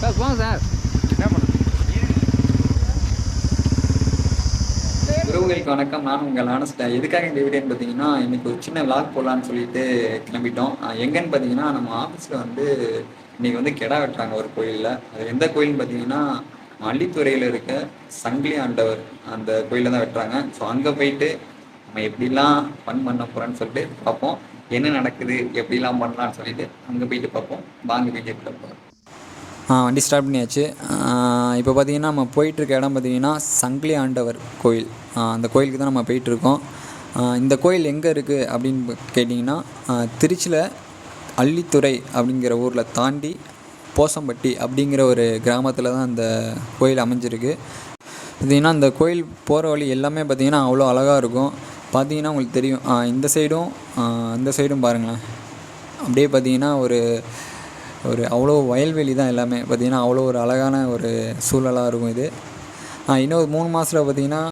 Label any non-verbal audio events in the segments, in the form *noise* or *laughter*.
Sir போங்க sir உறவுகளுக்கு வணக்கம். நான் உங்கள் ஆனஸ்டா எதுக்காக இந்த வீடியோன்னு பார்த்தீங்கன்னா இன்னைக்கு ஒரு சின்ன விளாக் போடலான்னு சொல்லிட்டு கிளம்பிட்டோம். எங்கன்னு பார்த்தீங்கன்னா நம்ம ஆஃபீஸில் வந்து இன்னைக்கு வந்து கெடா வெட்டுறாங்க ஒரு கோயிலில். அது எந்த கோயில்னு பார்த்தீங்கன்னா மல்லித்துறையில் இருக்க சங்கிலி ஆண்டவர் அந்த கோயிலில் தான் வெட்டுறாங்க. ஸோ அங்கே போயிட்டு நம்ம எப்படிலாம் ஃபன் பண்ண போகிறோன்னு சொல்லிட்டு பார்ப்போம். என்ன நடக்குது எப்படிலாம் பண்ணலாம்னு சொல்லிட்டு அங்கே போயிட்டு பார்ப்போம். வாங்க வீடியோ போகிறோம் வண்டி ஸ்டார்ட் பண்ணியாச்சு. இப்போ பார்த்தீங்கன்னா நம்ம போயிட்டுருக்க இடம் பார்த்தீங்கன்னா சங்கிலி ஆண்டவர் கோயில். அந்த கோயிலுக்கு தான் நம்ம போயிட்டுருக்கோம். இந்த கோயில் எங்கே இருக்குது அப்படின்னு கேட்டிங்கன்னா திருச்சியில் அள்ளித்துறை அப்படிங்கிற ஊரில் தாண்டி போசம்பட்டி அப்படிங்கிற ஒரு கிராமத்தில் தான் அந்த கோயில் அமைஞ்சிருக்கு. பார்த்தீங்கன்னா அந்த கோயில் போகிற வழி எல்லாமே பார்த்தீங்கன்னா அவ்வளோ அழகாக இருக்கும். பார்த்தீங்கன்னா உங்களுக்கு தெரியும் இந்த சைடும் இந்த சைடும் பாருங்களேன். அப்படியே பார்த்தீங்கன்னா ஒரு ஒரு அவ்வளோ வயல்வெளி தான் எல்லாமே. பார்த்தீங்கன்னா அவ்வளோ ஒரு அழகான ஒரு சூழலாக இருக்கும் இது. இன்னொரு இன்னும் ஒரு மூணு மாதத்தில் பார்த்தீங்கன்னா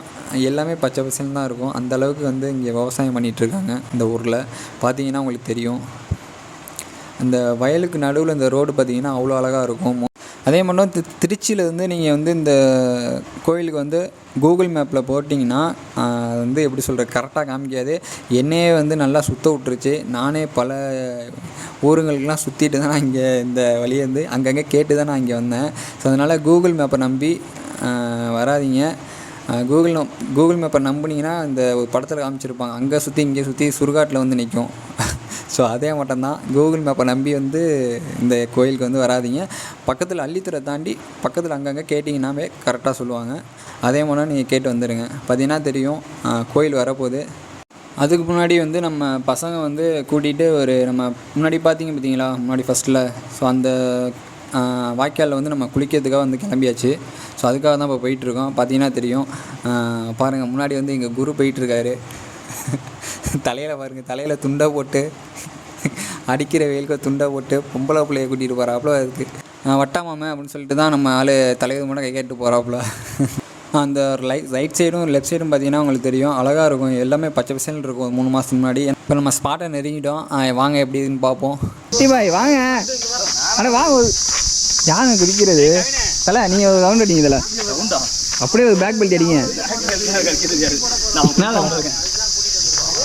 எல்லாமே பச்சை பசங்க தான் இருக்கும். அந்த அளவுக்கு வந்து இங்கே விவசாயம் பண்ணிகிட்ருக்காங்க இந்த ஊரில். பார்த்தீங்கன்னா உங்களுக்கு தெரியும். அந்த வயலுக்கு நடுவில் இந்த ரோடு பார்த்திங்கன்னா அவ்வளோ அழகாக இருக்கும். அதே மட்டும் தி திருச்சியிலேருந்து நீங்கள் வந்து இந்த கோயிலுக்கு வந்து கூகுள் மேப்பில் போட்டிங்கன்னா அது வந்து எப்படி சொல்கிற கரெக்டாக காமிக்காது. என்னையே வந்து நல்லா சுத்த விட்டுருச்சு. நானே பல ஊருங்களுக்கெலாம் சுற்றிட்டு தான் நான் இங்கே இந்த வழியை வந்து அங்கங்கே கேட்டு தான் நான் இங்கே வந்தேன். ஸோ அதனால் கூகுள் மேப்பை நம்பி வராதிங்க. வராதீங்க கூகுள் கூகுள் மேப்பை நம்புனீங்கன்னா இந்த ஒரு படத்தில் காமிச்சிருப்பாங்க. அங்கே சுற்றி இங்கே சுற்றி சுடுகாட்டில் வந்து நிற்கும் ஸோ அதே மட்டும்தான். கூகுள் மேப்பை நம்பி வந்து இந்த கோயிலுக்கு வந்து வராதீங்க. பக்கத்தில் அள்ளித்துறை தாண்டி பக்கத்தில் அங்கங்கே கேட்டிங்கன்னாவே கரெக்டாக சொல்லுவாங்க. அதே மாதிரி நீங்கள் கேட்டு வந்துடுங்க பார்த்தீங்கன்னா தெரியும். கோயில் வரப்போகுது. அதுக்கு முன்னாடி வந்து நம்ம பசங்க வந்து கூட்டிகிட்டு ஒரு நம்ம முன்னாடி பார்த்தீங்க பார்த்தீங்களா முன்னாடி ஃபஸ்ட்டில் ஸோ அந்த வாய்க்காலில் வந்து நம்ம குளிக்கிறதுக்காக வந்து கிளம்பியாச்சு. ஸோ அதுக்காக தான் இப்போ போயிட்டுருக்கோம் பார்த்தீங்கன்னா தெரியும். பாருங்கள் முன்னாடி வந்து எங்கள் குரு போயிட்டுருக்காரு *laughs* தலையில் பாருங்கள் தலையில் துண்டை போட்டு அடிக்கிற வெயிலுக்கு துண்டை போட்டு பொம்பளை பிள்ளைய கூட்டிகிட்டு போகிறாப்புல இருக்குது வட்டாமாமே அப்படின்னு சொல்லிட்டு தான் நம்ம ஆள் தலைவர் மட்டும் கை கேட்டு போகிறாப்புல அந்த லைட் ரைட் சைடும் லெஃப்ட் சைடும் பார்த்தீங்கன்னா உங்களுக்கு தெரியும். அழகாக இருக்கும். எல்லாமே பச்சை பசேல்னு இருக்கும். மூணு மாதத்துக்கு முன்னாடி. இப்போ நம்ம ஸ்பாட்டை நெருங்கிட்டோம். வாங்க எப்படி இதுன்னு பார்ப்போம் பாய் வாங்க. அட வாங்க யாங்க குடிக்கிறது தலை நீங்கள் ஒரு ரவுண்ட் அடிங்க இதில். அப்படியே ஒரு பேக் பெல்ட் அடிங்க.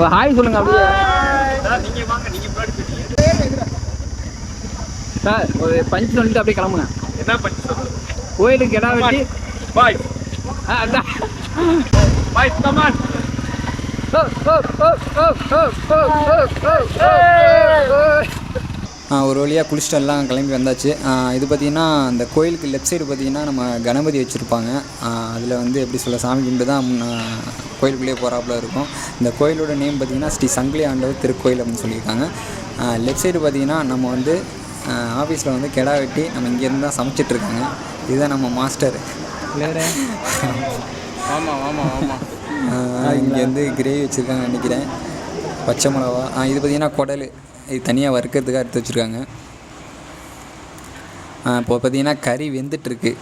ஓ ஹாய் சொல்லுங்க அப்படியே. சார் ஒரு பஞ்சு சொல்லிட்டு அப்படியே கிளம்புங்க. என்ன பஞ்சு சொல்லுங்க கோயிலுக்கு கிடா வெட்டி பாய் பாய் கமான் ஒரு வழியாக குளிச்சுட்டு எல்லாம் கிளம்பி வந்தாச்சு. இது பார்த்திங்கன்னா அந்த கோயிலுக்கு லெஃப்ட் சைடு பார்த்திங்கன்னா நம்ம கணபதி வச்சுருப்பாங்க. அதில் வந்து எப்படி சொல்ல சாமி கும்பிட்டு தான் கோயிலுக்குள்ளேயே போகிறாப்புல இருக்கும். இந்த கோயிலோட நேம் பார்த்திங்கன்னா ஸ்ரீ சங்கிலி ஆண்டவர் திருக்கோயில் அப்படின்னு சொல்லியிருக்காங்க. லெஃப்ட் சைடு பார்த்திங்கன்னா நம்ம வந்து ஆஃபீஸில் வந்து கெடா வெட்டி நம்ம இங்கேருந்து தான் சமைச்சிட்ருக்காங்க இதுதான் நம்ம மாஸ்டர் ஆமாம் ஆமாம் ஆமாம் இங்கே வந்து கிரேவி வச்சுருக்காங்க நினைக்கிறேன். பச்சை மிளகா. இது பார்த்திங்கன்னா குடல். இது தனியாக வறுக்கிறதுக்காக எடுத்து வச்சுருக்காங்க. இப்போ பார்த்தீங்கன்னா கறி வெந்துட்டுருக்கு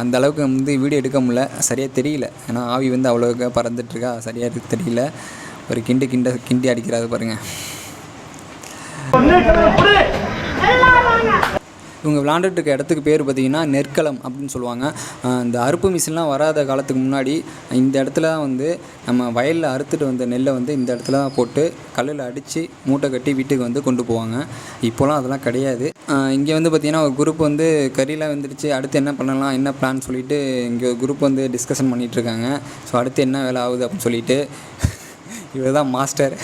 அந்த அளவுக்கு வந்து வீடியோ எடுக்க முடியல. சரியாக தெரியல. ஏன்னா ஆவி வந்து அவ்வளோக்கா பறந்துட்டுருக்கா. சரியாக இருக்கு தெரியல. ஒரு கிண்டு கிண்ட கிண்டி அடிக்கிறாரு பாருங்கள் இவங்க விளாண்டுட்டு இருக்க இடத்துக்கு பேர் பார்த்திங்கன்னா நெற்களம் அப்படின்னு சொல்லுவாங்க. இந்த அறுப்பு மிஷின்லாம் வராத காலத்துக்கு முன்னாடி இந்த இடத்துல தான் வந்து நம்ம வயலில் அறுத்துட்டு வந்த நெல்லை வந்து இந்த இடத்துல தான் போட்டு கல்லில் அடித்து மூட்டை கட்டி வீட்டுக்கு வந்து கொண்டு போவாங்க. இப்போலாம் அதெல்லாம் கிடையாது. இங்கே வந்து பார்த்திங்கன்னா ஒரு குரூப் வந்து கறியெலாம் வந்துடுச்சு அடுத்து என்ன பண்ணலாம் என்ன பிளான் சொல்லிட்டு இங்கே ஒரு குரூப் வந்து டிஸ்கஷன் பண்ணிகிட்ருக்காங்க ஸோ அடுத்து என்ன வேலை ஆகுது அப்படின்னு சொல்லிட்டு இவர் தான் மாஸ்டர்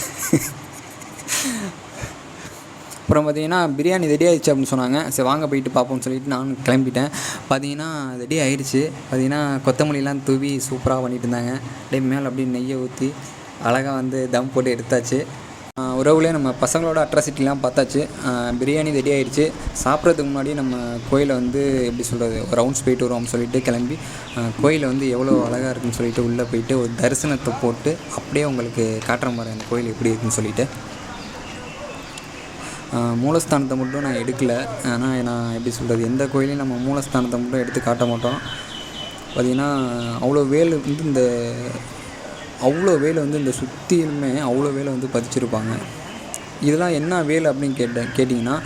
அப்புறம் பார்த்தீங்கன்னா பிரியாணி ரெடி ஆயிடுச்சு அப்படின்னு சொன்னாங்க. சரி வாங்க போயிட்டு பார்ப்போம்னு சொல்லிட்டு நானும் கிளம்பிட்டேன். பார்த்தீங்கன்னா ரெடி ஆயிடுச்சு. பார்த்தீங்கன்னா கொத்தமல்லிலாம் தூவி சூப்பராக பண்ணிட்டு இருந்தாங்க. அப்படியே மேலே அப்படியே நெய்யை ஊற்றி அழகாக வந்து தம் போட்டு எடுத்தாச்சு. உறவுலேயே நம்ம பசங்களோட அட்ராசிட்டிலாம் பார்த்தாச்சு. பிரியாணி ரெடி ஆகிடுச்சு சாப்பிட்றதுக்கு முன்னாடி நம்ம கோயிலை வந்து எப்படி சொல்கிறது ஒரு ரவுண்ட்ஸ் போயிட்டு வருவோம் சொல்லிட்டு கிளம்பி கோயிலை வந்து எவ்வளோ அழகாக இருக்குன்னு சொல்லிட்டு உள்ளே போயிட்டு ஒரு தரிசனத்தை போட்டு அப்படியே உங்களுக்கு காட்டுற மாதிரி அந்த கோயில் எப்படி இருக்குன்னு சொல்லிட்டு மூலஸ்தானத்தை மட்டும் நான் எடுக்கல. ஆனால் நான் எப்படி சொல்கிறது எந்த கோயிலையும் நம்ம மூலஸ்தானத்தை மட்டும் எடுத்து காட்ட மாட்டோம். பார்த்திங்கன்னா அவ்வளோ வேல் வந்து இந்த அவ்வளோ வேலை வந்து இந்த சுற்றியுமே அவ்வளோ வேலை வந்து பதிச்சிருப்பாங்க. இதெல்லாம் என்ன வேல் அப்படின்னு கேட்டேன் கேட்டிங்கன்னா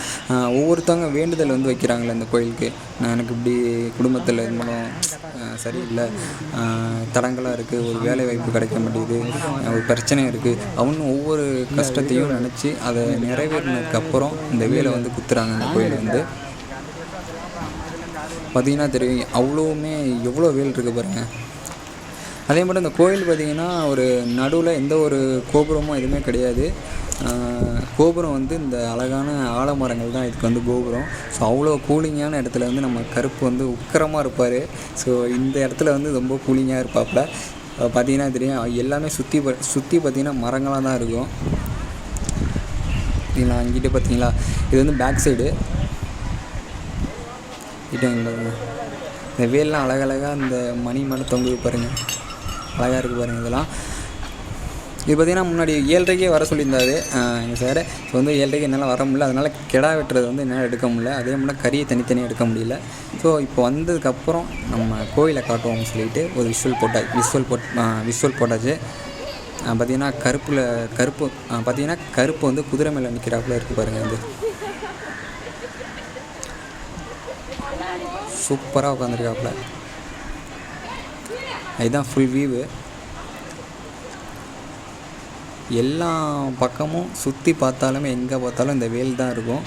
ஒவ்வொருத்தவங்க வேண்டுதல் வந்து வைக்கிறாங்களே இந்த கோயிலுக்கு. நான் எனக்கு இப்படி குடும்பத்தில் இது மூலம் ஆஹ் சரியில்லை. ஆஹ் இருக்குது ஒரு வேலை வாய்ப்பு கிடைக்க மாட்டேங்குது ஒரு பிரச்சனை இருக்குது அவனு ஒவ்வொரு கஷ்டத்தையும் நினச்சி அதை நிறைவேறினதுக்கு அப்புறம் இந்த வேலை வந்து குத்துறாங்க இந்த கோயில் வந்து. பார்த்தீங்கன்னா தெரியும் அவ்வளோவுமே எவ்வளோ வேல் இருக்குது பாருங்கள் அதே மாதிரி இந்த கோயில் பார்த்திங்கன்னா ஒரு நடுவில் எந்த ஒரு கோபுரமும் எதுவுமே கிடையாது. கோபுரம் வந்து இந்த அழகான ஆலமரங்கள் தான் இதுக்கு வந்து கோபுரம். ஸோ அவ்வளோ கூலிங்கான இடத்துல வந்து நம்ம கருப்பு வந்து உக்கரமாக இருப்பார். ஸோ இந்த இடத்துல வந்து ரொம்ப கூலிங்காக இருப்பாப்புல. பார்த்தீங்கன்னா தெரியும் எல்லாமே சுற்றி சுற்றி பார்த்திங்கன்னா மரங்களாக தான் இருக்கும். பார்த்தீங்களா அங்கிட்ட பார்த்தீங்களா இது வந்து பேக் சைடு கிட்ட இந்த வேல்லாம் அழகழகாக இந்த மணி மேலே தொங்குது பாருங்கள் அழகாக இருக்குது பாருங்கள் இதெல்லாம். இது பார்த்திங்கன்னா முன்னாடி ஏழரைக்கே வர சொல்லியிருந்தாரு. எங்கள் சார். இப்போ வந்து ஏழரைக்கு என்னால் வர முடியல. அதனால் கிடா வெட்டுறது வந்து என்னால் எடுக்க முடியல. அதே மாதிரி கறியை தனித்தனியாக எடுக்க முடியல. ஸோ இப்போ வந்ததுக்கப்புறம் நம்ம கோயிலை காட்டுவோம்னு சொல்லிட்டு ஒரு விஷுவல் போட்டா விஷுவல் போட் விஷுவல் போட்டாச்சு பார்த்திங்கன்னா கருப்பில் கருப்பு பார்த்திங்கன்னா கருப்பு வந்து குதிரை மேலே நிற்கிறாப்புல இருக்குது பாருங்கள் வந்து சூப்பராக உட்காந்துருக்காப்புல இதுதான் ஃபுல் வியூவு எல்லா பக்கமும் சுற்றி பார்த்தாலுமே எங்கே பார்த்தாலும் இந்த வேல் தான் இருக்கும்.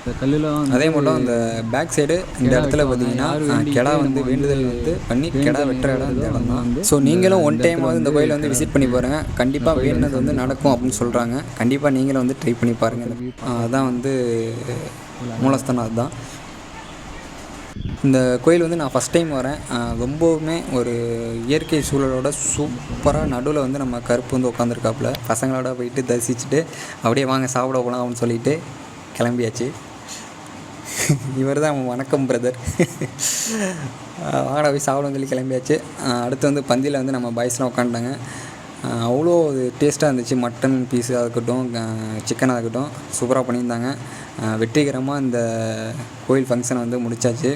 இந்த கல்லுலாம் அதே மட்டும் இந்த பேக் சைடு இந்த இடத்துல பார்த்தீங்கன்னா கிடா வந்து வேண்டுதல் வந்து பண்ணி கிடா வெட்டுற இடம் இந்த இடம் தான். ஸோ நீங்களும் ஒன் டைமாவது இந்த கோயிலை வந்து விசிட் பண்ணி பாருங்கள் கண்டிப்பாக வேண்டினது வந்து நடக்கும் அப்படின்னு சொல்கிறாங்க கண்டிப்பாக நீங்களும் வந்து ட்ரை பண்ணி பாருங்கள் அதான் வந்து மூலஸ்தானம் அதுதான் இந்த கோயில் வந்து நான் ஃபஸ்ட் டைம் வரேன். ரொம்பவுமே ஒரு இயற்கை சூழலோட சூப்பராக நடுவில் வந்து நம்ம கருப்பு வந்து உட்காந்துருக்காப்புல பசங்களோட போயிட்டு தரிசிச்சுட்டு அப்படியே வாங்க சாப்பிட போகலாம் அப்படின்னு சொல்லிட்டு கிளம்பியாச்சு. இவர் தான் வணக்கம் பிரதர் வாங்கடா போய் சாப்பிடும் சொல்லி கிளம்பியாச்சு. அடுத்து வந்து பந்தியில் வந்து நம்ம பாய்ஸ்லாம் உட்காந்துட்டாங்க அவ்வளோ டேஸ்ட்டாக இருந்துச்சு. மட்டன் பீஸாக இருக்கட்டும் சிக்கனாக இருக்கட்டும். சூப்பராக பண்ணியிருந்தாங்க. வெற்றிகரமாக இந்த கோயில் ஃபங்க்ஷனை வந்து முடிச்சாச்சு.